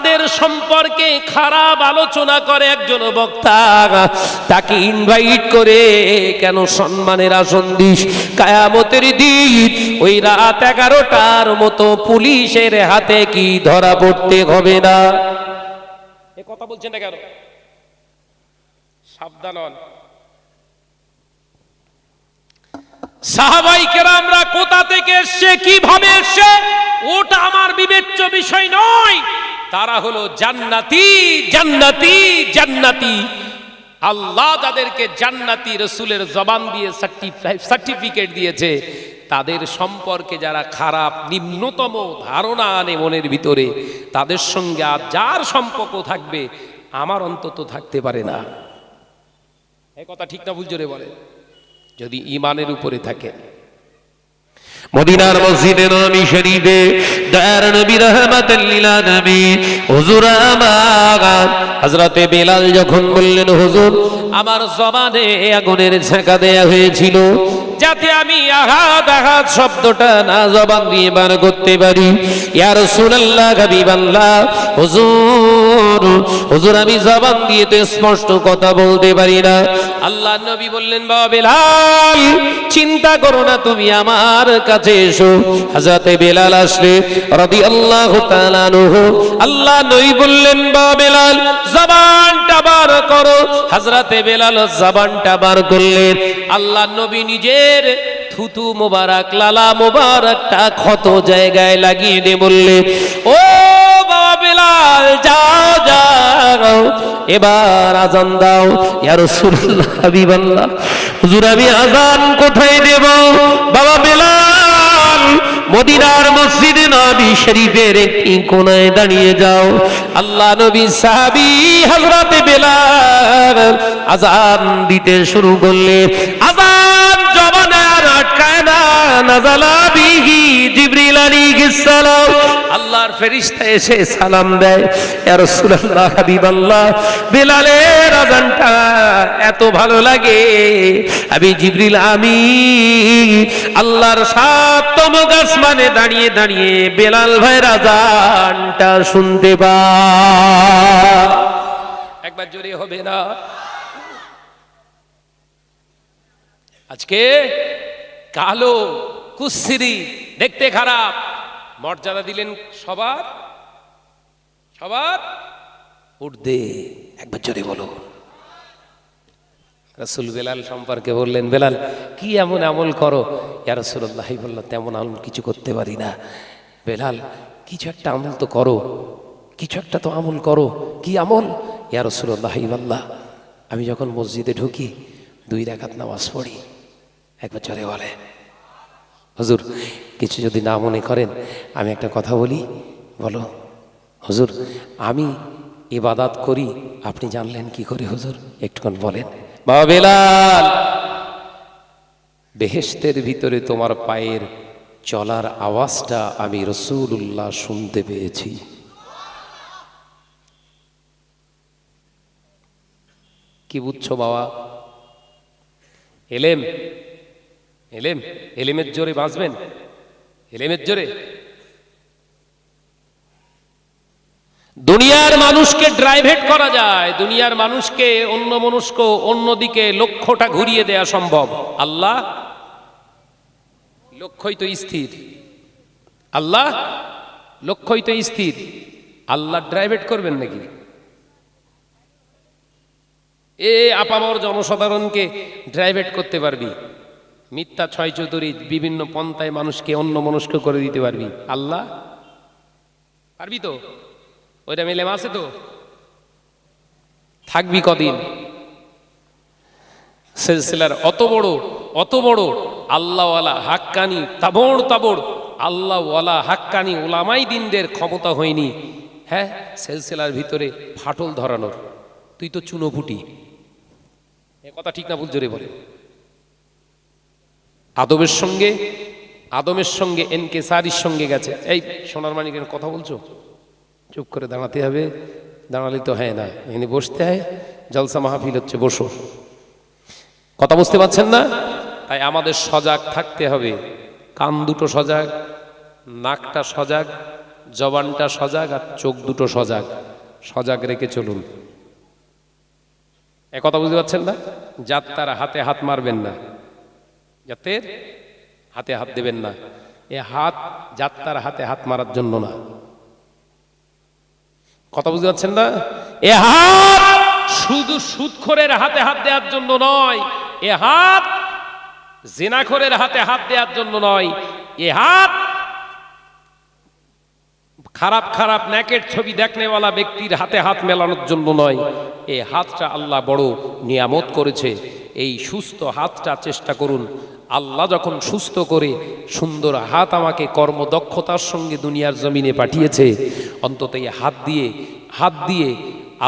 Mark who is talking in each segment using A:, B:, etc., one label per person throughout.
A: তাদের সম্পর্কে খারাপ আলোচনা করে একজন বক্তা। তাকে ইনভাইট করে, কেন সম্মানের আসন দিস? কায়ামতের দিন, ওই রাত এগারোটার মতো পুলিশের হাতে কি ধরা পড়তে হবে না? এ কথা বলছেন না কেন? সাবধান কেরামরা কোথা থেকে এসছে? কীভাবে এসছে? ওটা আমার বিবেচ্য বিষয় নয়। তারা হলো জান্নাতি জান্নাতি জান্নাতি। আল্লাহ তাদেরকে জান্নাতি রসুলের জবান দিয়ে সার্টিফিকেট দিয়েছে। তাদের সম্পর্কে যারা খারাপ, নিম্নতম ধারণা আনে মনের ভিতরে, তাদের সঙ্গে আর যার সম্পর্ক থাকবে, আমার অন্তত থাকতে পারে না। এই কথা ঠিক না, ভুল জোরে বলে যদি ইমানের উপরে থাকে
B: মদিনার মসজিদে নবী শরীদে দয়ার নবী রহমাতুল লিল আলামিন, হুজুর আমার। হযরতে বেলাল যখন বললেন, হুজুর, আমার জবানে আগুনের ঝাঁকা দেয়া হয়েছিল। যাতে আমি আহাদ আহাদ শব্দটা না জবান দিয়ে বার করতে পারি। ইয়া রাসূলুল্লাহ, হাবিবাল্লাহ, হুজুর হুজুর, আমি জবান দিয়ে তো স্পষ্ট কথা বলতে পারি না। আল্লাহ নবী বললেন, বাবা বেলাল, চিন্তা করো না, তুমি আমার কাছে এসো। হাজাতে বেলাল আসলে তাআলা আনহু, আল্লাহ নবী বললেন, বাবা বেলাল, জবানটা বার করো। হযরতে বেলাল জবানটা বার করলেন। আল্লাহ নবী নিজের থুতু মোবারক, লালা মোবারকটা ক্ষত জায়গায় লাগিয়ে দিয়ে বললে, ও বাবা এবার আজান দাও। ইয়া হাবিবাল্লাহ, হুজুর, আমি আজান কোথায় দেব? বাবা মদিনার শরীফের একটি কোনায় দাঁড়িয়ে যাও। আল্লাহ নবী সাহাবী বেলাল আজান দিতে শুরু করলে, আজান নাজালা বিহি জিবরিল আলাইহিস সালাম। আল্লাহর ফেরেশতা এসে সালাম দেয়, ইয়া রাসূলুল্লাহ, হাবিবাল্লাহ, বেলালের আজানটা এত ভালো লাগে। আমি জিবরিল আমি আল্লাহর সাতম আসমানে দাঁড়িয়ে দাঁড়িয়ে বেলাল ভাইয়ের আজানটা শুনতে পা
A: একবার জোরে হবে না। আজকে কালো কুস্সিরি দেখতে খারাপ। মর্যাদা দিলেন সবার? সবার? উর্দে। একবার জোরে বলো। রসুল বেলাল সম্পর্কে বললেন, বেলাল, কি এমন আমল করো? ইয়া রসুল্লাহ বলল, তেমন আমল কিছু করতে পারি না। বেলাল, কিছু একটা আমল তো করো। কিছু একটা তো আমল করো। কি আমল? ইয়া রসুল্লাহ বল্লাহ আমি যখন মসজিদে ঢুকি, দুই রাখাত নামাজ পড়ি। একবার জোরে বলে। হুজুর, কিছু যদি না মনে করেন, আমি একটা কথা বলি। বলো, হজুর, আমি ইবাদাত করি, আপনি জানলেন কি করে হজুর? একটুক্ষণ বলেন। বাবা বেলাল, বেহেশতের ভিতরে তোমার পায়ের চলার আওয়াজটা আমি রসুল্লাহ শুনতে পেয়েছি। কি বুঝছ বাবা? এলেম এলেম, এলেমের জোরে বাঁচবেন এলেমের জোরে। দুনিয়ার মানুষকে ড্রাইভেট করা যায়। দুনিয়ার মানুষকে অন্য মনুষ্ক অন্যদিকে লক্ষ্যটা ঘুরিয়ে দেয়া সম্ভব। আল্লাহ লক্ষ্যই তো স্থির। আল্লাহ লক্ষ্যই তো স্থির। আল্লাহ ড্রাইভেট করবেন নাকি? এ আপামর জনসাধারণকে ড্রাইভেট করতে পারবি। মিথ্যা ছয় চৌধুরী বিভিন্ন পন্থায় মানুষকে অন্য মনস্ক করে দিতে পারবি। আল্লাহ? পারবি তো? ওইটা মিলে আছে তো? থাকবি কদিন? সিলসিলার অত বড় অত বড় আল্লাহওয়ালা হাক্কানি তাবড় তাবড় আল্লাহওয়ালা হাক্কানি ওলামাই দিনদের ক্ষমতা হয়নি। হ্যাঁ সিলসিলার ভিতরে ফাটল ধরানোর। তুই তো চুনোপুটি। এ কথা ঠিক না, ভুল জোরে বলে। আদমের সঙ্গে আদমের সঙ্গে, এনকে সারির সঙ্গে গেছে। এই, সোনার মানিকের কথা বলছো? চুপ করে দাঁড়াতে হবে। দাঁড়ালে তো হয় না। এখানে বসতে হয়। জলসা মাহফিল হচ্ছে, বসো। কথা বুঝতে পারছেন না? তাই আমাদের সজাগ থাকতে হবে। কান দুটো সজাগ, নাকটা সজাগ, জবানটা সজাগ আর চোখ দুটো সজাগ। সজাগ রেখে চলুন। এ কথা বুঝতে পারছেন না? যার তারা হাতে হাত মারবেন না। যাতে হাতে হাত দেবেন না। এ হাত যাত্রার হাতে হাত মারার জন্য না। কথা বুঝতে পারছেন না? এ হাত শুধু সুদখোরের হাতে হাত দেওয়ার জন্য নয়, এ হাত জেনাখোরের হাতে হাত দেওয়ার জন্য নয়, এ হাত খারাপ খারাপ ন্যাকের ছবি দেখনেওয়ালা ব্যক্তির হাতে হাত মেলানোর জন্য নয়, এ হাতটা আল্লাহ বড় নিয়ামত করেছে। এই সুস্থ হাতটা চেষ্টা করুন। আল্লাহ যখন সুস্থ করে সুন্দর হাত আমাকে কর্মদক্ষতার সঙ্গে দুনিয়ার জমিনে পাঠিয়েছে, অন্তত এই হাত দিয়ে হাত দিয়ে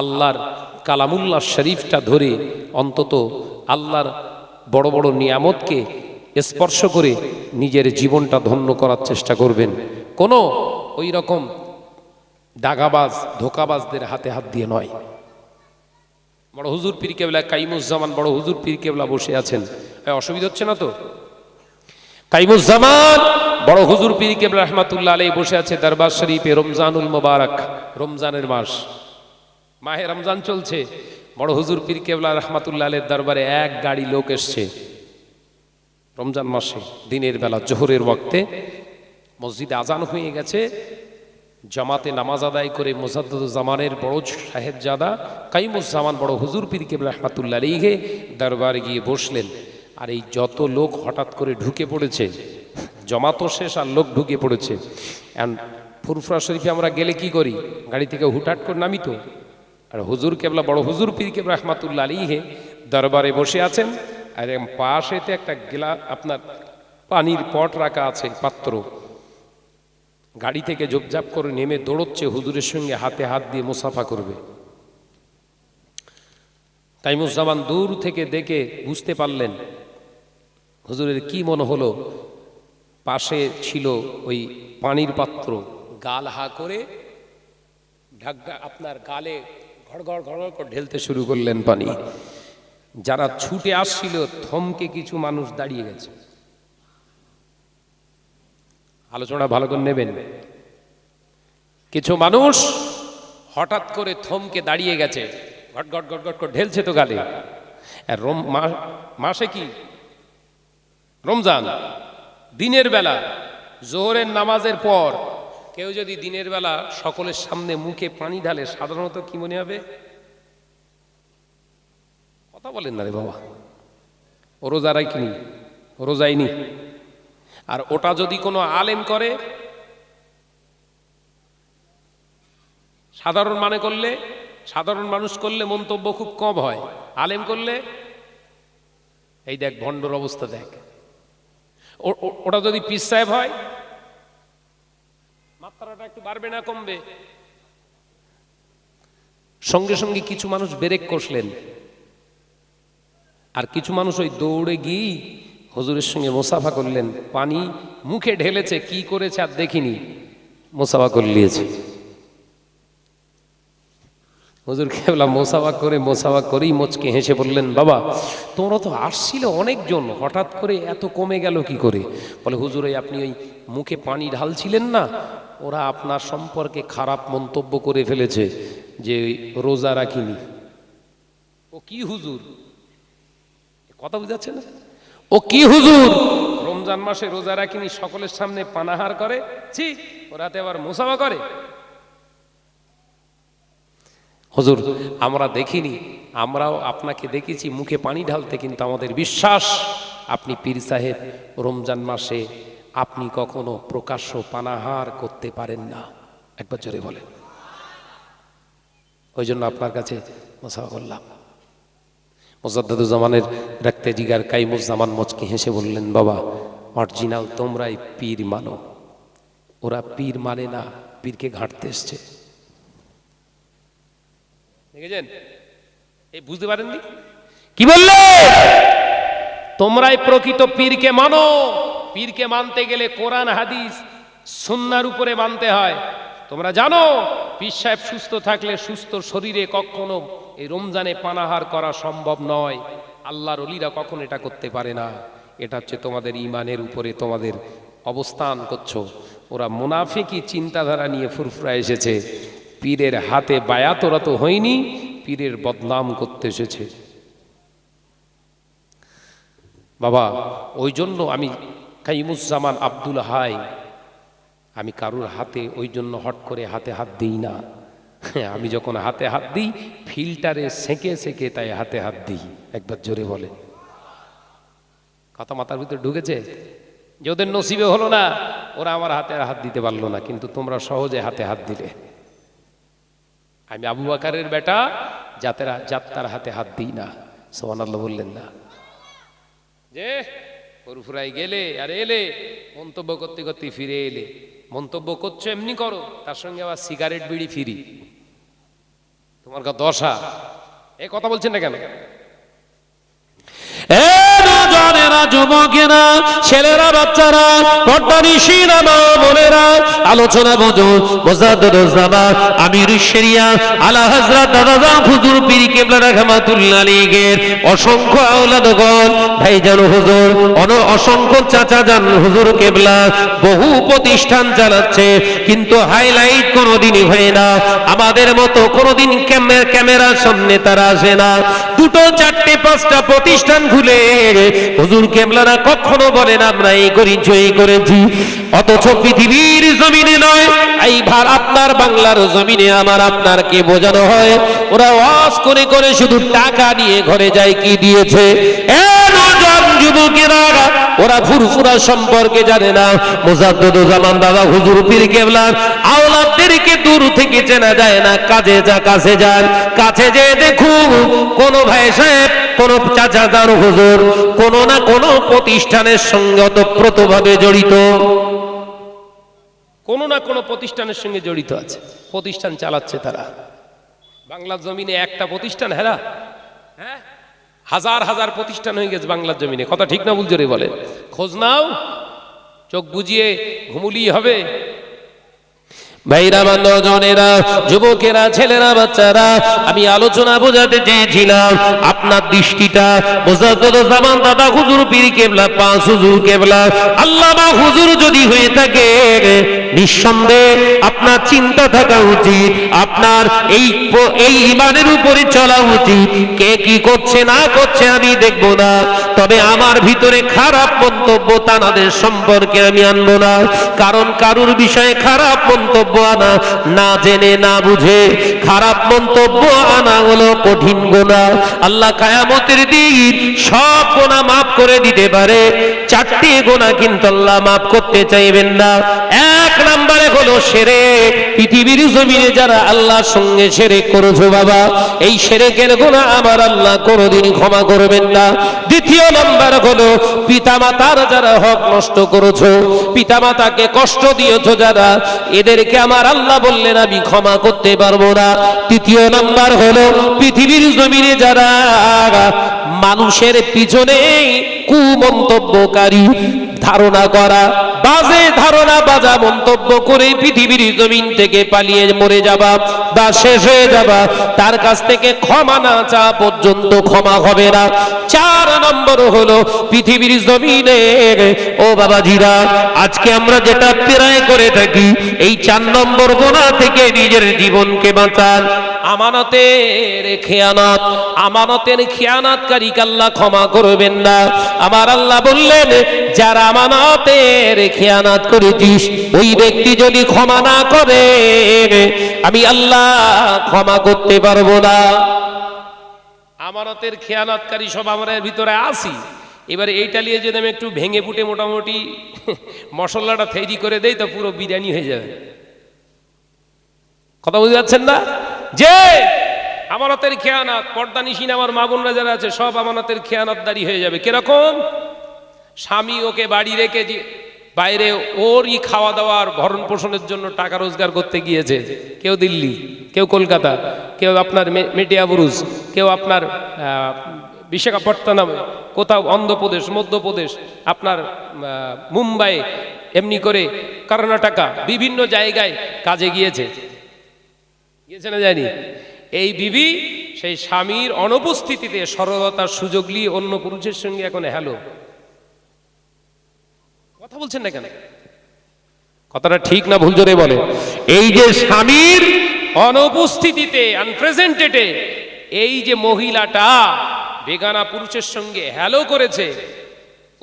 A: আল্লাহর কালামুল্লাহ শরীফটা ধরে অন্তত আল্লাহর বড় বড় নিয়ামতকে স্পর্শ করে নিজের জীবনটা ধন্য করার চেষ্টা করবেন। কোনো ওই রকম দাগাবাজ, ধোকাবাজদের হাতে হাত দিয়ে নয়। বড় হুজুর পীর কেবলা কাইমুজ্জামান, বড় হুজুর পীর কেবলা বসে আছেন। অসুবিধা হচ্ছে না তো? কাইমুজ্জামান, বড় হুজুর পীর কেবলা রহমাতুল্লাহ আলাই বসে আছে দরবার শরীফে রমজানুল মোবারক, রমজানের মাস। মাহে রমজান চলছে। বড় হুজুর পীর কেবলা রহমাতুল্লাহ আলের দরবারে এক গাড়ি লোক এসছে। রমজান মাসে, দিনের বেলা, জোহরের ওয়াক্তে। মসজিদে আজান হয়ে গেছে। জামাতে নামাজ আদায় করে জামানের বড় সাহেবজাদা কাইমুজ্জামান বড় হুজুর পীর কেবলা রহমাতুল্লাহ আলীকে দরবারে গিয়ে বসলেন। আর এই যত লোক হঠাৎ করে ঢুকে পড়েছে, জমাতো শেষ আর লোক ঢুকে পড়েছে। অ্যান্ড ফুরফুরা শরীফে আমরা গেলে কি করি? গাড়ি থেকে হুটহাট করে নামি তো। আর হুজুর কেবলা বড় হুজুর পীর কেবলা রহমাতুল্লাহ আলীহে দরবারে বসে আছেন। আর পাশেতে একটা গেলা আপনার পানির পট রাখা আছে, পাত্র। গাড়ি থেকে জোপজাপ করে নেমে দৌড়চ্ছে, হুজুরের সঙ্গে হাতে হাত দিয়ে মুসাফা করবে। তাইমুজ্জামান দূর থেকে দেখে বুঝতে পারলেন, হুজুরের কি মনে হলো? পাশে ছিল ওই পানির পাত্র, গাল হা করে ঢাকা আপনার গালে ঘড়ঘড় ঘড়ঘড় করে ঢেলতে শুরু করলেন পানি। যারা ছুটে আসছিল, থমকে কিছু মানুষ দাঁড়িয়ে গেছে। আলোচনা ভালো করে নেবেন। কিছু মানুষ হঠাৎ করে থমকে দাঁড়িয়ে গেছে। ঘট ঘট ঘট ঘট ঢেলছে তো গালে। মাসে কি? রমজান, দিনের বেলা, জোহরের নামাজের পর। কেউ যদি দিনের বেলা সকলের সামনে মুখে পানি ঢালে, সাধারণত কি মনে হবে? কথা বলেন না রে বাবা। ও রোজারাই কিনি রোজাইনি আর ওটা যদি কোনো আলেম করে, সাধারণ মানে করলে, সাধারণ মানুষ করলে মন্তব্য খুব কম হয়। আলেম করলে, এই দেখ, ভণ্ডর অবস্থা দেখ। ওটা যদি পিস সাহেব হয়, মাত্রাটা একটু বাড়বে না কমবে? সঙ্গে সঙ্গে কিছু মানুষ বেরেক কষলেন। আর কিছু মানুষ ওই দৌড়ে গিয়েই হজুরের সঙ্গে মোসাফা করলেন। পানি মুখে ঢেলেছে, কি করেছে আর দেখিনি। মোসাফা করে নিয়েছে। হুজুর কেবলা মোসাফা করে, মোসাফা করেই মোচকে হেসে বললেন, বাবা, তোমরা তো আসছিল অনেকজন, হঠাৎ করে এত কমে গেল কি করে? বলে, হুজুর আপনি ওই মুখে পানি ঢালছিলেন না? ওরা আপনার সম্পর্কে খারাপ মন্তব্য করে ফেলেছে যে রোজা রাখিনি। ও কি হুজুর? কথা বুঝাচ্ছে না? ও কি হুজুর? রমজান মাসে রোজা রাখিনি, সকলের সামনে পানাহার করে, ছি, ওরাতে আবার মুসাফা করে। হুজুর, আমরা দেখিনি, আমরাও আপনাকে দেখেছি, মুখে পানি ঢালতে, কিন্তু আমাদের বিশ্বাস, আপনি পীর সাহেব, রমজান মাসে আপনি কখনো প্রকাশ্য পানাহার করতে পারেন না। একবার জোরে বলেন। ওই জন্য আপনার কাছে মোসাফা করলাম। মোজাদ্দুজ্জামানের রাখতে জিগার কাইমুজ্জামান মচকে হেসে বললেন, বাবা, অরিজিনাল তোমরাই পীর মানো। ওরা পীর মানে না, পীরকে ঘাঁটতে এসছে। দেখেছেন? এই বুঝতে পারেননি? কি বললে? তোমরাই প্রকৃত পীরকে মানো। পীরকে মানতে গেলে কোরআন, হাদিস, সুন্নার উপরে মানতে হয়। তোমরা জানো, পীর সাহেব সুস্থ থাকলে সুস্থ শরীরে কখনো এই রমজানে পানাহার করা সম্ভব নয়। আল্লাহর অলিরা কখন এটা করতে পারে না। এটা হচ্ছে তোমাদের ইমানের উপরে তোমাদের অবস্থান করছ। ওরা মুনাফিকি চিন্তাধারা নিয়ে ফুরফুরা এসেছে। পীরের হাতে বায়াত ওরা তো হয়নি, পীরের বদনাম করতে এসেছে। বাবা ওই জন্য আমি কাইমুজ্জামান আব্দুল হাই, আমি কারুর হাতে ওই জন্য হট করে হাতে হাত দিই না। আমি যখন হাতে হাত দিই, ফিল্টারে সেঁকে সেঁকে তাই হাতে হাত দিই। একবার জোরে বলে। কথা মাথার ভিতরে ঢুকেছে? যে ওদের নসিবে হলো না, ওরা আমার হাতে হাত দিতে পারল না, কিন্তু তোমরা সহজে হাতে হাত দিলে। আমি আবু আকারের বেটা, যাতেরা যাত্রার হাতে হাত দিই না। সোহান আল্লাহ বললেন, না। যে ফুরফুরাই গেলে আর এলে, মন্তব্য করতে করতে ফিরে এলে। মন্তব্য করছ, এমনি করো, তার সঙ্গে আবার সিগারেট বিড়ি ফিরি। তোমার দশা। এ কথা বলছেন না কেন?
B: ছেলেরা, বাচ্চারা আলোচনা অসংখ্য হুজুর অসংখ্য চাচা জান, হুজুর কেবলা, বহু প্রতিষ্ঠান চালাচ্ছে, কিন্তু হাইলাইট কোনোদিনই হয় না, আমাদের মতো কোনোদিন ক্যামে- ক্যামেরার সামনে তারা আসে না, দুটো, চারটে, পাঁচটা প্রতিষ্ঠান খুলে হুজুর কেবলারা কখনো বলেন, আমরা এই করেছি এই করেছি। অথচ পৃথিবীর জমিনে নয় এই ভার আপনার বাংলার জমিনে আমার আপনার কে বোঝানো হয়। ওরা ওয়াজ করে করে শুধু টাকা নিয়ে ঘরে যায়, কি দিয়েছে? ওরা ফুরফুরা সম্পর্কে জানে না। দাদা হুজুর পীর কেবলার দূর থেকে চেনা যায় না, কাজে যা, কাছে যান। কাছে যে দেখুন, কোন ভাই সাহেব কোন চাচা যান হুজুর, কোন না কোন প্রতিষ্ঠানের সঙ্গে ওতপ্রোতভাবে জড়িত।
A: কোনো না কোনো প্রতিষ্ঠানের সঙ্গে জড়িত আছে, প্রতিষ্ঠান চালাচ্ছে তারা। বাংলার জমিনে একটা প্রতিষ্ঠান হেরা হ্যাঁ? হাজার হাজার প্রতিষ্ঠান হয়ে গেছে বাংলার জমিনে। কথা ঠিক না বুঝজোরে বলে খোঁজ নাও, চোখ বুঝিয়ে ঘুমুলি হবে।
B: ভাইরা বান্ধবজনেরা যুবকেরা, ছেলেরা, বাচ্চারা, আমি আলোচনা বোঝাতে চেয়েছিলাম। আপনার দৃষ্টিটা বোঝাতে জামান দাদা হুজুর পীর কেবলা, পাঁচ হুজুর কেবলা। আল্লাহ বা হুজুর যদি হয়ে থাকে, নিঃসন্দেহে আপনার চিন্তা থাকা উচিত, আপনার এই এই ইমানের উপরে চলা উচিত। কে কি করছে, না করছে, আমি দেখব না। তবে আমার ভিতরে খারাপ মন্তব্য তানাদের সম্পর্কে আমি আনব না। কারণ কারুর বিষয়ে খারাপ মন্তব্য আনা, না জেনে, না বুঝে, খারাপ মন্তব্য আনা হলো কঠিন গোনা। আল্লাহ কায়ামতের দিন সব গোনা মাফ করে দিতে পারে। চারটি গোনা কিন্তু আল্লাহ মাফ করতে চাইবেন না। এক নম্বরে হলো সেরে পৃথিবীর জমিনে যারা আল্লাহর সঙ্গে সেরে করেছ বাবা, এই সেরেকের গোনা আমার আল্লাহ কোনোদিন ক্ষমা করবেন না। দ্বিতীয় নম্বর হলো পিতামাতার যারা হক নষ্ট করেছ, পিতামাতাকে কষ্ট দিয়েছ যারা, এদেরকে আমার আল্লাহ বললেন, আমি ক্ষমা করতে পারব না। তৃতীয় নাম্বার হলো, পৃথিবীর জমিনে যারা মানুষের পিছনে কুমন্তব্যকারী ধারণা করা, বাজে ধারণা বাজা মন্তব্য করে পৃথিবীর জমিন থেকে পালিয়ে মরে যাবা, বা শেষ হয়ে যাবা। তার কাছ থেকে ক্ষমা না চা পর্যন্ত ক্ষমা হবে না। চার নম্বর হলো পৃথিবীর জমিনে, ও বাবাজিরা, আজকে আমরা যেটা প্রায় করে থাকি, এই চার নম্বর গোনা থেকে নিজের জীবনকে বাঁচান। আমানতের খেয়ানত, আমানতের খেয়ানাতকারী আল্লাহ ক্ষমা করবেন না। আমার আল্লাহ বললেন, যারা আমানতের খেয়ানাত করেছিস। ওই ব্যক্তি যদি ক্ষমা না করে, আমি আল্লাহ ক্ষমা করতে পারব না।
A: আমানতের খেয়ানতকারী সব আমাদের ভিতরে আসি এবারে এইটা নিয়ে যদি আমি একটু ভেঙে ফুটে মোটামুটি মশলাটা তৈরি করে দেই, তো পুরো বিরিয়ানি হয়ে যাবে। কথা বুঝতে পারছেন না? যে আমানতের খেয়ানাত, পর্দা নিশিন আমার মা বোনরা যারা আছে, সব আমানতের খেয়ানতদারি হয়ে যাবে। কীরকম? স্বামী ওকে বাড়ি রেখে বাইরে ওরই খাওয়া দাওয়ার ভরণ পোষণের জন্য টাকা রোজগার করতে গিয়েছে। কেউ দিল্লি, কেউ কলকাতা, কেউ আপনার মেটিয়াবুরুজ কেউ আপনার বিশাখাপট্টনম, কোথাও অন্ধ্রপ্রদেশ, মধ্যপ্রদেশ, আপনার মুম্বাই, এমনি করে কর্ণাটকা, বিভিন্ন জায়গায় কাজে গিয়েছে। গিয়েছে না জানি এই বিবি সেই স্বামীর অনুপস্থিতিতে সরলতার সুযোগ নিয়ে অন্য পুরুষের সঙ্গে এখন হ্যালো। কথা বলছেন না কেন?
B: কথাটা ঠিক না, ভুল জোরে বলে এই যে স্বামীর
A: অনুপস্থিতিতে আনপ্রেজেন্টেডে এই যে মহিলাটা বেগানা পুরুষের সঙ্গে হ্যালো করেছে,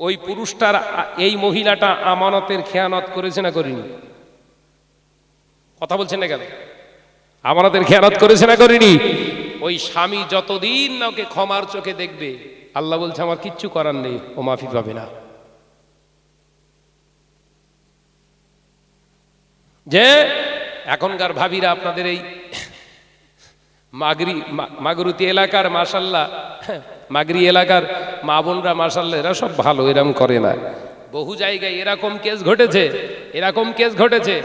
A: ওই পুরুষটার এই মহিলাটা আমানতের খেয়ানত করেছে না করিনি? কথা বলছেন না কেন? আমানতের খেয়ানত করেছে না করিনি? ওই স্বামী যতদিন না ওকে ক্ষমার চোখে দেখবে, আল্লাহ বলছে, আমার কিচ্ছু করার নেই, ও মাফি পাবে না। যে এখনকার ভাবিরা আপনাদের এই মাগরি মাগরুতি এলাকার মাসাল্লাহ মাগরি এলাকার মা বোনরা মাসাল্লাহ এরা সব ভালো এরকম করে না। বহু জায়গায় এরকম কেস ঘটেছে, এরকম কেস ঘটেছে।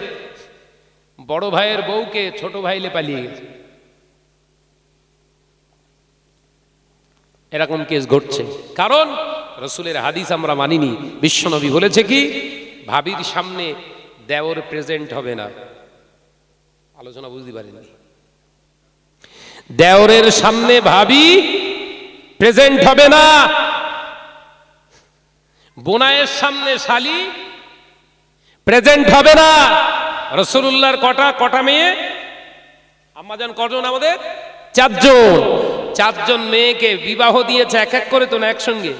A: বড় ভাইয়ের বউকে ছোট ভাইলে পালিয়ে গেছে। এরকম কেস ঘটছে। কারণ রসুলের হাদিস আমরা মানিনি। বিশ্বনবী বলেছে কি, ভাবির সামনে দেওর প্রেজেন্ট হবে না। আলোচনা বুঝতে পারেননি দেওরের সামনে ভাবি, প্রেজেন্ট হবে না। বোনায়ের সামনে শালি, প্রেজেন্ট হবে না। রসুল্লাহর কটা কটা মেয়ে? আম্মাজান কজন আমাদের? চারজন। চারজন মেয়েকে বিবাহ দিয়েছে, এক এক করে তো না একসঙ্গে?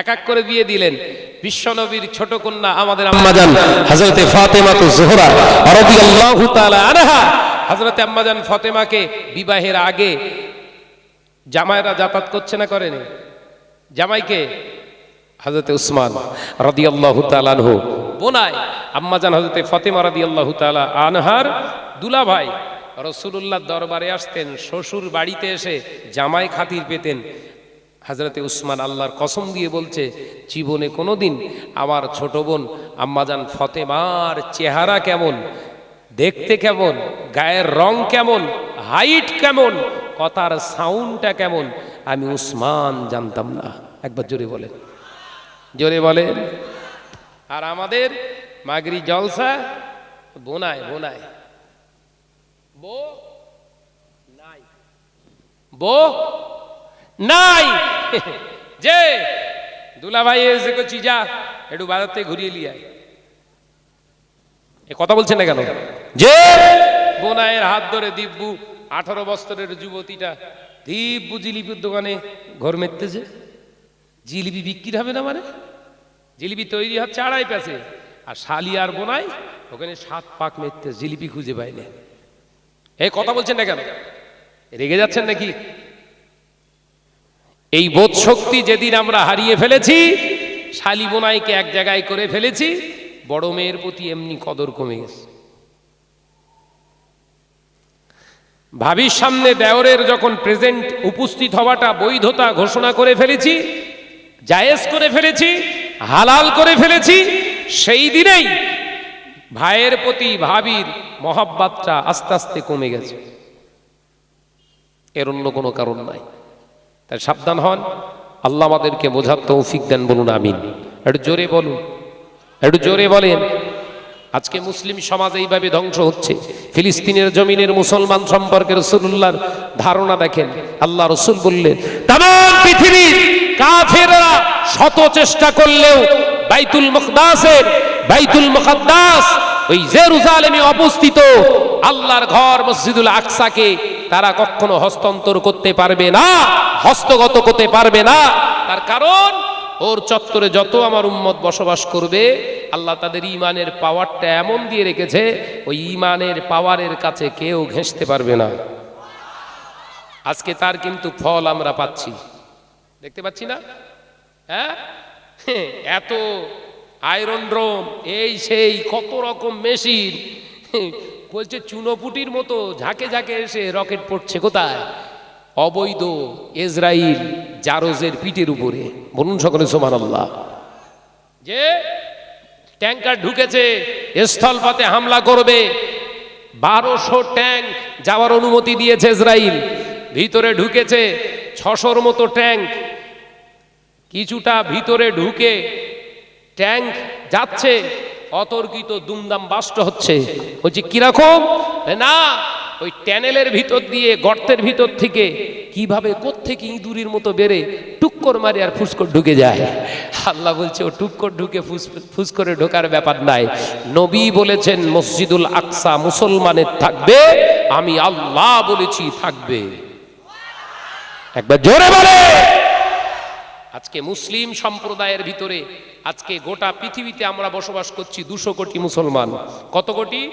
A: এক এক করে বিয়ে দিলেন। বিশ্বনবীর ছোট কন্যা আমাদের আম্মাজান হজরতে ফাতেমা তো জোহরা রাদিয়াল্লাহু তাআলা আনহা। হজরতে আম্মাজান ফাতেমাকে বিবাহের আগে জামাইরা যাতায়াত করছে না করেনি জামাইকে? হজরতে উসমান রাদিয়াল্লাহু তাআলা আনহু। বোনাই। আম্মাজান হজরতে ফাতেমা রাদিয়াল্লাহু তাআলা আনহার দুলাভাই রসুলুল্লাহ দরবারে আসতেন শ্বশুর বাড়িতে এসে জামাই খাতির পেতেন। হাজরতে উসমান আল্লাহর কসম দিয়ে বলছে, জীবনে কোনোদিন আমার ছোট বোন, আম্মাজান ফতেমার চেহারা কেমন, দেখতে কেমন, গায়ের রং কেমন, হাইট কেমন, কথার সাউন্ডটা কেমন, আমি উসমান জানতাম না। একবার জোরে বলেন। জোরে বলে আর আমাদের মাগরি জলসা, বোনায় বোনায়। বো নাই। বো নাই। যে দুলাভাই এসে করছি যা একটু বাজার থেকে ঘুরিয়ে লিয়ে আয়। এ কথা বলছেন না কেন? যে বোনায়ের হাত ধরে দিব্যু আঠারো বছরের যুবতীটা দিব্যু জিলিপির দোকানে ঘর মেরতেছে জিলিপি বিক্রি হবে না মানে? জিলিপি তৈরি হচ্ছে আড়াই প্যাসে। আর শালি আর বোনাই ওখানে সাত পাক মেরতে জিলিপি খুঁজে পায় না। এ কথা বলছেন না কেন? রেগে যাচ্ছেন নাকি? এই বোধ শক্তি যেদিন আমরা হারিয়ে ফেলেছি শালি বোনাইকে এক জায়গায় করে ফেলেছি, বড় মেয়ের প্রতি এমনি কদর কমে গেছে। ভাবির সামনে দেওরের যখন প্রেজেন্ট উপস্থিত হওয়াটা বৈধতা ঘোষণা করে ফেলেছি, জায়েজ করে ফেলেছি, হালাল করে ফেলেছি, সেই দিনেই ভাইয়ের প্রতি ভাবির মহাব্বাতটা আস্তে আস্তে কমে গেছে। এর অন্য কোনো কারণ নাই। তাই সাবধান হন। আল্লাহ আমাদেরকে বোঝার তৌফিক দেন বলুন, আমিন। একটু জোরে বলুন, একটু জোরে বলেন। আজকে মুসলিম সমাজ এইভাবে ধ্বংস হচ্ছে। ফিলিস্তিনের জমিনের মুসলমান সম্পর্কে রসুল্লাহর ধারণা দেখেন। আল্লাহ রসুল বললেন তাম পৃথিবীর কাফেররা শত চেষ্টা করলেও বাইতুল মুকদাসের বাইতুল মুকদ্দাস ওই জেরুজালেমে অবস্থিত আল্লাহর ঘর মসজিদুল আকসাকে তারা কখনো হস্তান্তর করতে পারবে না, হস্তগত করতে পারবে না। তার কারণ, ওর চত্বরে যত আমার উম্মত বসবাস করবে, আল্লাহ তাদের ইমানের পাওয়ারটা এমন দিয়ে রেখেছে, ওই ইমানের পাওয়ারের কাছে কেউ ঘেঁষতে পারবে না। আজকে তার কিন্তু ফল আমরা পাচ্ছি। দেখতে পাচ্ছি না? হ্যাঁ? এত আয়রন ড্রোম এই সেই কত রকম মেশিন বলছে, চুনোপুটির মতো ঝাঁকে ঝাঁকে এসে রকেট পড়ছে কোথায়? অবৈধ ইসরায়েল জারোজের পিঠের উপরে। বলুন সকলে সোমান আল্লাহ যে ট্যাঙ্কার ঢুকেছে, স্থলপথে হামলা করবে। বারোশো ট্যাঙ্ক যাওয়ার অনুমতি দিয়েছে ইসরায়েল ভিতরে ঢুকেছে ছশোর মতো ট্যাঙ্ক। কিছুটা ভিতরে ঢুকে ট্যাঙ্ক যাচ্ছে। অতর্কিত দুমদাম বাষ্ট হচ্ছে। বলছি কীরকম না, ওই ট্যানেলের ভিতর দিয়ে গর্তের ভিতর থেকে কীভাবে কোত্থেকে ইঁদুরির মতো বেড়ে টুক্কর মারে আর ফুস করে ঢুকে যায়? আল্লাহ বলছে, ও টুক্কর ঢুকে ফুস ফুস করে ঢোকার ব্যাপার নাই। নবী বলেছেন, মসজিদুল আকসা মুসলমানের থাকবে, আমি আল্লাহ বলেছি থাকবে। একবার জোরে বলে আজকে মুসলিম সম্প্রদায়ের ভিতরে আজকে গোটা পৃথিবীতে আমরা বসবাস করছি দুশো কোটি মুসলমান। কত কোটি?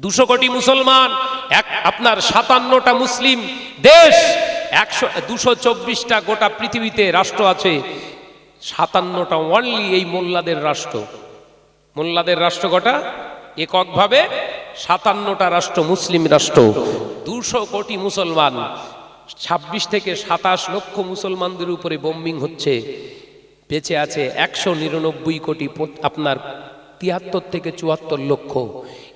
A: দুশো কোটি মুসলমান। এক, আপনার সাতান্নটা মুসলিম দেশ, একশো, দুশো চব্বিশটা গোটা পৃথিবীতে রাষ্ট্র আছে। সাতান্নটা অনলি এই মোল্লাদের রাষ্ট্র। মোল্লাদের রাষ্ট্র কটা? এককভাবে সাতান্নটা রাষ্ট্র মুসলিম রাষ্ট্র। দুশো কোটি মুসলমান। ছাব্বিশ থেকে সাতাশ লক্ষ মুসলমানদের উপরে বোম্বিং হচ্ছে। বেঁচে আছে একশো নিরানব্বই কোটি আপনার তিয়াত্তর থেকে চুয়াত্তর লক্ষ।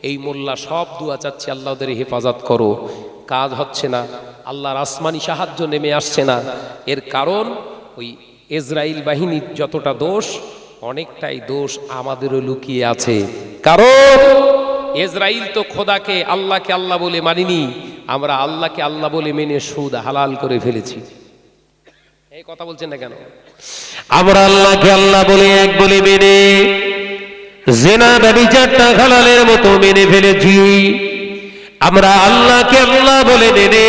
A: এই মোল্লা সব দুয়া চাচ্ছে আল্লাহ ওদের হেফাজত করো। কাজ হচ্ছে না, আল্লাহর আসমানি সাহায্য নেমে আসছে না। এর কারণ, ওই ইসরায়েল বাহিনীর যতটা দোষ, অনেকটাই দোষ আমাদেরও লুকিয়ে আছে। কারণ ইসরায়েল তো খোদাকে আল্লাহকে আল্লাহ বলে মানিনি। আমরা আল্লাহকে আল্লাহ বলে মেনে সুদ হালাল করে ফেলেছি। এই কথা বলছেন না কেন?
B: আমরা আল্লাহকে আল্লাহ বলে এক বলে মেনে, জেনা ব্যবিচারটা হালালের মতো মেনে ফেলেছি। আমরা আল্লাহকে আল্লাহ বলে মেনে,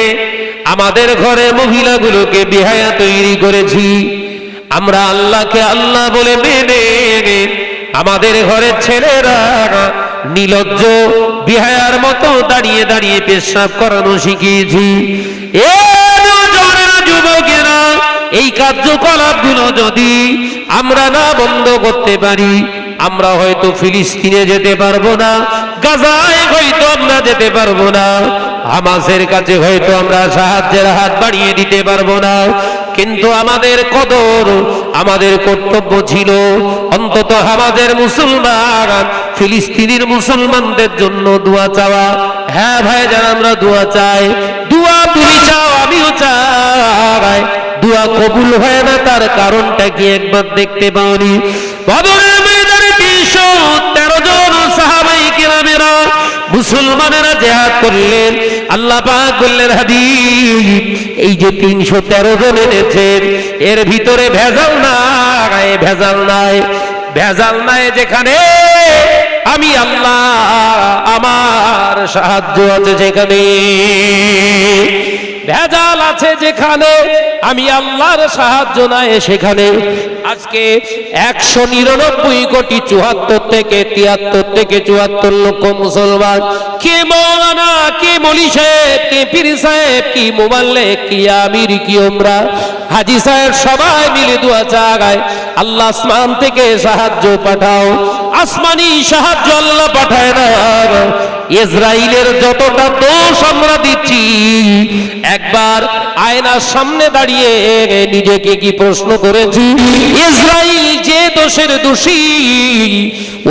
B: আমাদের ঘরে মহিলাগুলোকে বিহায়া তৈরি করেছি। আমরা আল্লাহকে আল্লাহ বলে মেনে, আমাদের ঘরের ছেলেরা নিলজ্জ বিহায়ার মতো দাঁড়িয়ে দাঁড়িয়ে পেশাব করানো শিখিয়েছি যুবকেরা, এই কার্যকলাপগুলো যদি আমরা না বন্ধ করতে পারি, আমরা হয়তো ফিলিস্তিনে যেতে পারব না, গাজায় হয়তো আমরা যেতে পারব না, হামাসের কাছে হয়তো আমরা সাহায্যের হাত বাড়িয়ে দিতে পারব না। কিন্তু আমাদের কদর, আমাদের কর্তব্য ছিল অন্তত আমাদের মুসলমান ফিলিস্তিনের মুসলমানদের জন্য দোয়া চাওয়া। হ্যাঁ ভাই, যারা আমরা দোয়া চাই, দোয়া তুমি চাও, আমিও চাই। দোয়া কবুল হয় না তার কারণটা কি একবার দেখতে পাওনি? মুসলমানেরা জেহাদ করলেন। আল্লাহ পাক বললেন, হাবিব, এই যে তিনশো তেরো জন এনেছেন, এর ভিতরে ভেজাল নাই ভেজাল নাই ভেজাল নাই যেখানে আমি আল্লাহ আমার সাহায্য আছে সেখানে
A: ভেজাল আছে যেখানে, আমি আল্লাহর সাহায্য নাই সেখানে।
B: আজকে একশো নিরানব্বই কোটি চুয়াত্তর থেকে তিয়াত্তর থেকে চুয়াত্তর লক্ষ মুসলমান,
A: কে মৌলানা, কে মলি সাহেব, কে পীর সাহেব, কি মোবাল্লে কি আমির, কি ওমরা হাজি সাহেব সবাই মিলে দোয়া চাগায় আল্লাহ আসমান থেকে সাহায্য পাঠাও। আসমানি সাহায্য আল্লাহ পাঠায় না।
B: ইসরায়েলের যতটা দোষ আমরা দিচ্ছি, একবার আয়নার সামনে দাঁড়িয়ে নিজেকে কি প্রশ্ন করেছি?
A: ইসরায়েল যে দোষের দোষী,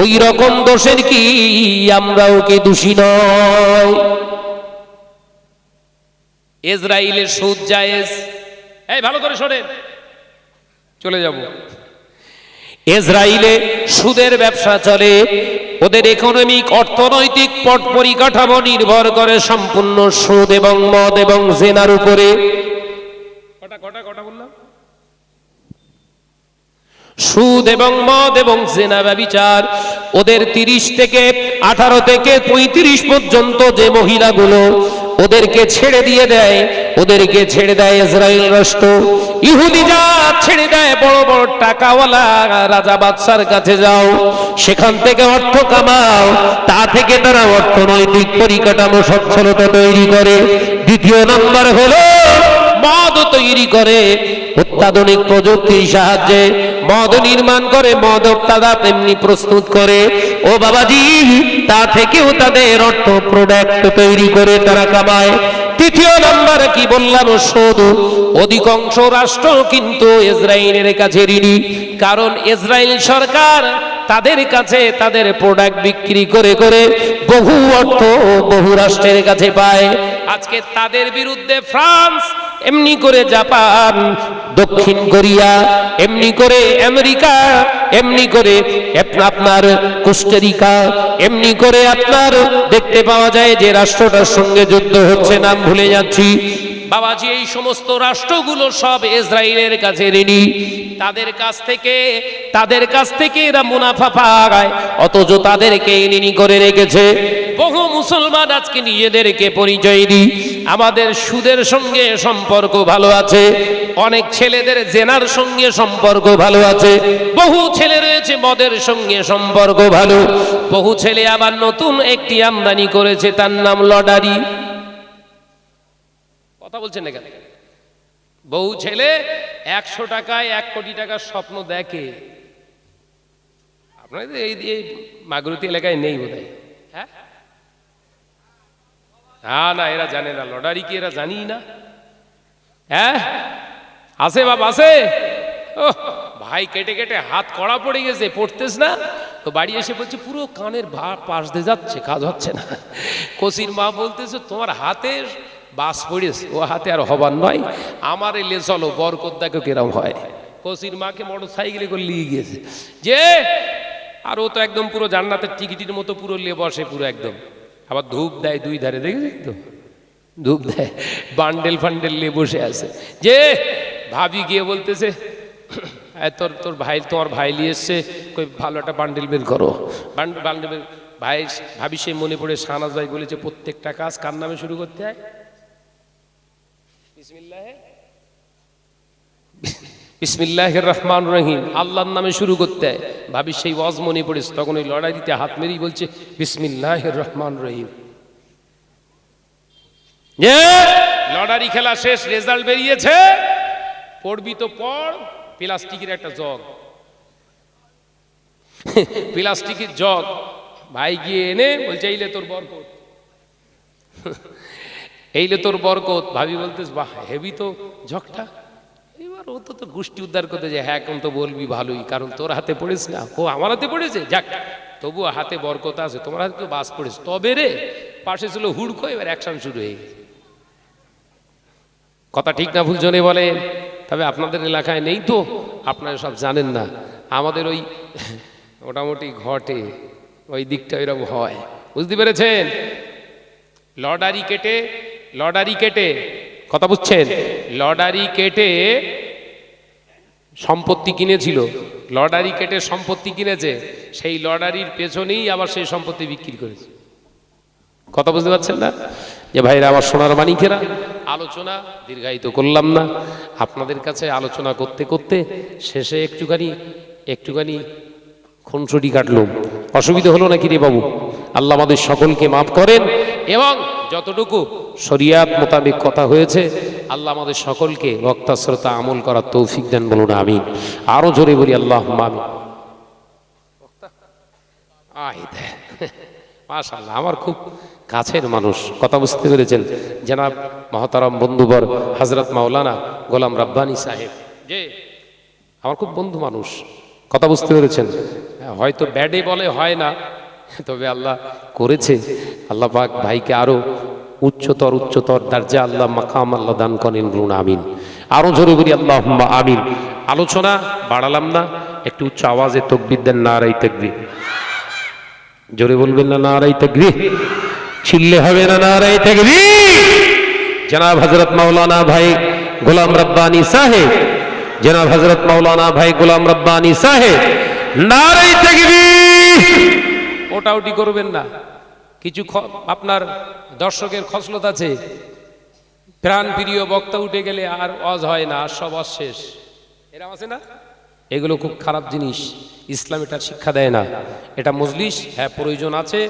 A: ওই রকম দোষের কি আমরাও কি দোষী নয়? ইসরায়েলের সুদ জায়েজ। এই, ভালো করে শোনেন। চলে যাব। ইসরায়েলে সুদের ব্যবসা চলে। ওদের ইকোনমিক অর্থনৈতিক পট পরিকাঠামো নির্ভর করে সম্পূর্ণ সুদ এবং মদ এবং জেনার উপরে। সুদ এবং মদ এবং জেনা ব্যবিচার। ওদের তিরিশ থেকে আঠারো থেকে পঁয়ত্রিশ পর্যন্ত যে মহিলাগুলো ওদেরকে ছেড়ে দিয়ে দেয়, ওদেরকে ছেড়ে দেয় ইসরায়েল রাষ্ট্র। ইহুদি যা ছেড়ে দেয়, বড় বড় টাকাওয়ালা রাজা বাদশার কাছে যাও, সেখান থেকে অর্থ কামাও। তা থেকে তারা অর্থনৈতিক পরিকাঠামো সচ্ছলতা তৈরি করে। দ্বিতীয় নম্বর হলো, মদ তৈরি করে। অত্যাধুনিক প্রযুক্তির সাহায্যে মদ নির্মাণ করে, মদ তারা তেমনি প্রস্তুত করে। ও বাবাজি, তা থেকেও তাদের অর্থ প্রোডাক্ট তৈরি করে তারা কামায়। তৃতীয় নম্বরে কি বললাম, শুধু। অধিকাংশ রাষ্ট্র কিন্তু ইসরায়েলের কাছে ঋণী। কারণ ইসরায়েল সরকার তাদের কাছে তাদের প্রোডাক্ট বিক্রি করে করে। বহু অর্থ বহু রাষ্ট্রের কাছে পায়। আজকে তাদের বিরুদ্ধে ফ্রান্স এমনি করে জাপান, দক্ষিণ কোরিয়া, এমনি করে আমেরিকা, এমনি করে আপনার কোস্টারিকা, এমনি করে আপনার দেখতে পাওয়া যায় যে রাষ্ট্রটার সঙ্গে যুদ্ধ হচ্ছে, নাম ভুলে যাচ্ছি। বাবাজি, এই সমস্ত রাষ্ট্রগুলো সব ইসরায়েলের কাছে ঋণী। তাদের কাছ থেকে, তাদের কাছ থেকে এরা মুনাফা পায়, অথচ তাদেরকে ঋণী করে রেখেছে। বহু মুসলমান আজকে নিজেদেরকে পরিচয় দিই। আমাদের সুদের সঙ্গে সম্পর্ক ভালো আছে, অনেক ছেলেদের জেনার সঙ্গে সম্পর্ক ভালো আছে, বহু ছেলে রয়েছে মদের সঙ্গে সম্পর্ক ভালো। বহু ছেলে আবার নতুন একটি আমদানি করেছে, তার নাম লটারি। কথা বলছেন না কেন? বহু ছেলে একশো টাকায় এক কোটি টাকার স্বপ্ন দেখে। আপনাদের এই এই মাগুরতি এলাকায় নেই বোধ হ্যাঁ? হ্যাঁ না, এরা জানে না। লটারি কি এরা জানি না? হ্যাঁ? আছে বাপ আছে ও ভাই, কেটে কেটে হাত কড়া পড়ে গেছে, পড়তেস না? তো বাড়ি এসে বলছে, পুরো কানের ভা- পাশ দিয়ে যাচ্ছে, কাজ হচ্ছে না। কসির মা বলতেছে, তোমার হাতে বাস পড়েছে ও হাতে আর হবার নয়। আমার এলে চলো, বরকত দেখো কিরম হয়। কসির মাকে মোটর সাইকেলে করে নিয়ে গিয়েছে। যে, আর ও তো একদম পুরো জান্নাতের টিকিটির মতো পুরো লে বসে পুরো একদম। আবার ধূপ দেয় দুই ধারে দেখেছি তো? ধূপ দেয়, বান্ডেল ফান্ডেল নিয়ে বসে আছে। যে, ভাবি গিয়ে বলতেছে "এই তোর তোর ভাই, তোমার ভাই নিয়ে এসছে, কই ভালো একটা বান্ডেল বের করো। বান্ডেল ভাই, ভাবি সে মনে পড়ে, শাহনাজ ভাই বলেছে, প্রত্যেকটা কাজ কার নামে শুরু করতে হয়? বিসমিল্লাহে। রহমান রহিম। আল্লাহর নামে শুরু করতে। হয় ভাবি সেই ওয়াজ মনে পড়েছে, তখন ওই লড়াইতে হাত মেরেই বলছে বিসমিল্লাহ রহমান রহিম। যে লটারি খেলা শেষ, রেজাল্ট বেরিয়েছে। পড়বি তো পড়, প্লাস্টিকের একটা জগ। প্লাস্টিকের জগ। ভাই গিয়ে এনে বলছে এইলে তোর বরকত। এইলে তোর বরকত। ভাবি বলতেস বাহ, হেভি তো ঝকটা এবার ও তো তো গোষ্ঠী উদ্ধার করতে যে হ্যাঁ এখন তো বলবি ভালোই, কারণ তোর হাতে পড়েছে না। ও আমার হাতে পড়েছে? যাক, তবুও হাতে বরকত আছে, তোমার হাতে তো বাস পড়েছে। তবে রে, পাশে ছিল হুড়কো এবার অ্যাকশন শুরু হয়ে গেছে। কথা ঠিক না ভুল জনে বলে তবে আপনাদের এলাকায় নেই তো, আপনারা সব জানেন না। আমাদের ওই, মোটামুটি ঘটে, ওই দিকটা এরকম হয়। বুঝতে পেরেছেন? লটারি কেটে লটারি কেটে, কথা বুঝছেন? লটারি কেটে সম্পত্তি কিনেছিল। লটারি কেটে সম্পত্তি কিনেছে, সেই লটারির পেছনেই আবার সেই সম্পত্তি বিক্রি করেছে। কথা বুঝতে পারছেন না? যে ভাইরা, আমার সোনার মানিকেরা, আলোচনা দীর্ঘায়িত করলাম না। আপনাদের কাছে আলোচনা করতে করতে শেষে একটুখানি একটুখানি খুনসুটি কাটলুম অসুবিধা হলো নাকি রে বাবু? আল্লাহ আমাদের সকলকে মাফ করেন এবং যতটুকু শরিয়াত মোতাবেক কথা হয়েছে, আল্লাহ আমাদের সকলকে বক্তা শ্রোতা আমল করার তৌফিক দেন বলুন আমি আরও জোরে বলি আল্লাহ মাশাল্লাহ আমার খুব কাছের মানুষ। কথা বুঝতে পেরেছেন? জনাব মহতারাম বন্ধুবর হজরত মাওলানা গোলাম রাব্বানি সাহেব। যে আমার খুব বন্ধু মানুষ। কথা বুঝতে পেরেছেন? হয়তো ব্যাডে বলে হয় না তবে আল্লাহ করেছে। আল্লাহ পাক ভাইকে আরও উচ্চতর উচ্চতর দরজা আল্লাহ, মাকাম আল্লাহ দান করেন বলুন, আমিন। আরও জোরে করি আল্লাহ আমিন। আলোচনা বাড়ালাম না, একটু উচ্চ আওয়াজে তকবির দেন না আড়াই তকবির। জোরে বলবেন না না নারাই তকবি চিল্লে হবে না না নারাই তকবি জনাব হজরত মাওলানা ভাই গোলাম রব্বানি সাহেব, জনাব হজরত মাওলানা ভাই গোলাম রব্বানি সাহেব নারাই তকবি ওটা ওটি করবেন না। কিছু আপনার দর্শকের খসলত আছে। প্রাণ প্রিয় বক্তা উঠে গেলে আর অজ হয় না, আর সব অশেষ শেষ। এরকম আছে না? এগুলো খুব খারাপ জিনিস। ইসলাম এটা শিক্ষা দেয় না। এটা মজলিস হ্যাঁ প্রয়োজন আছে।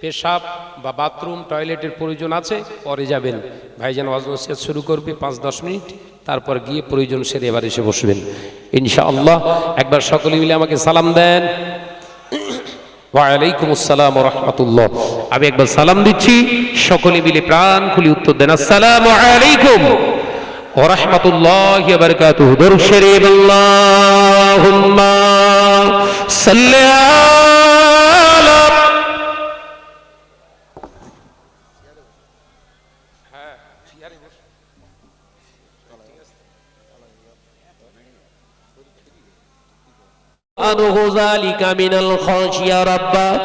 A: পেশাব বা বাথরুম, টয়লেটের প্রয়োজন আছে, পরে যাবেন। ভাইজান ওয়াজ নসিহত শুরু করবে পাঁচ দশ মিনিট, তারপর গিয়ে প্রয়োজন সেরে এবার এসে বসবেন। ইনশাআল্লাহ, একবার সকলে মিলে আমাকে সালাম দেন। ওয়ালাইকুম আসসালাম রহমতুল্লাহ আমি একবার সালাম দিচ্ছি সকলে মিলে প্রাণ খুলি উত্তর দেন আসসালামু আলাইকুম ورحمة الله وبركاته در شريف اللهم صل على أنه ذلك من الخشية رب